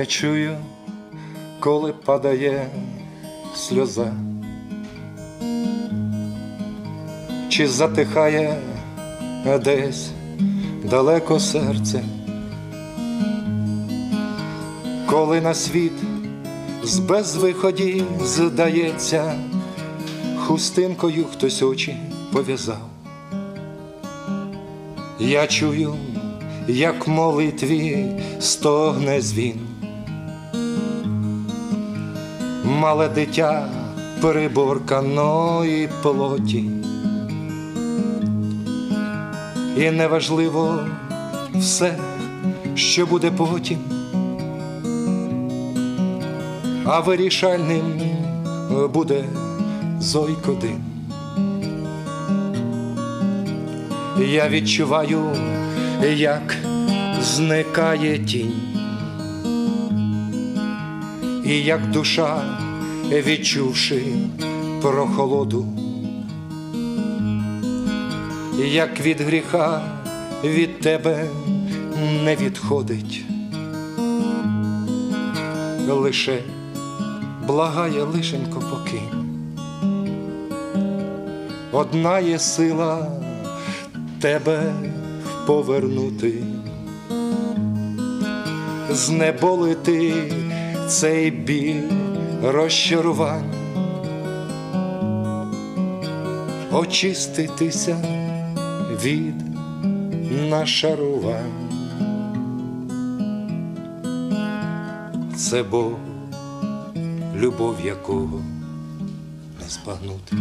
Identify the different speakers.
Speaker 1: Я чую, коли падає сльоза, чи затихає десь далеко серце, коли на світ з безвиході здається, хустинкою хтось очі пов'язав. Я чую, як молитві стогне звін. Мале дитя переборканої плоті. І неважливо все, що буде потім, а вирішальним буде зойко дим. Я відчуваю, як зникає тінь, і як душа, відчувши прохолоду, як від гріха від тебе не відходить, лише благає лишенько покинь. Одна є сила тебе повернути, знеболити цей біль розчарувань, очиститися від нашарувань. Це Бог, любов якого не збагнути.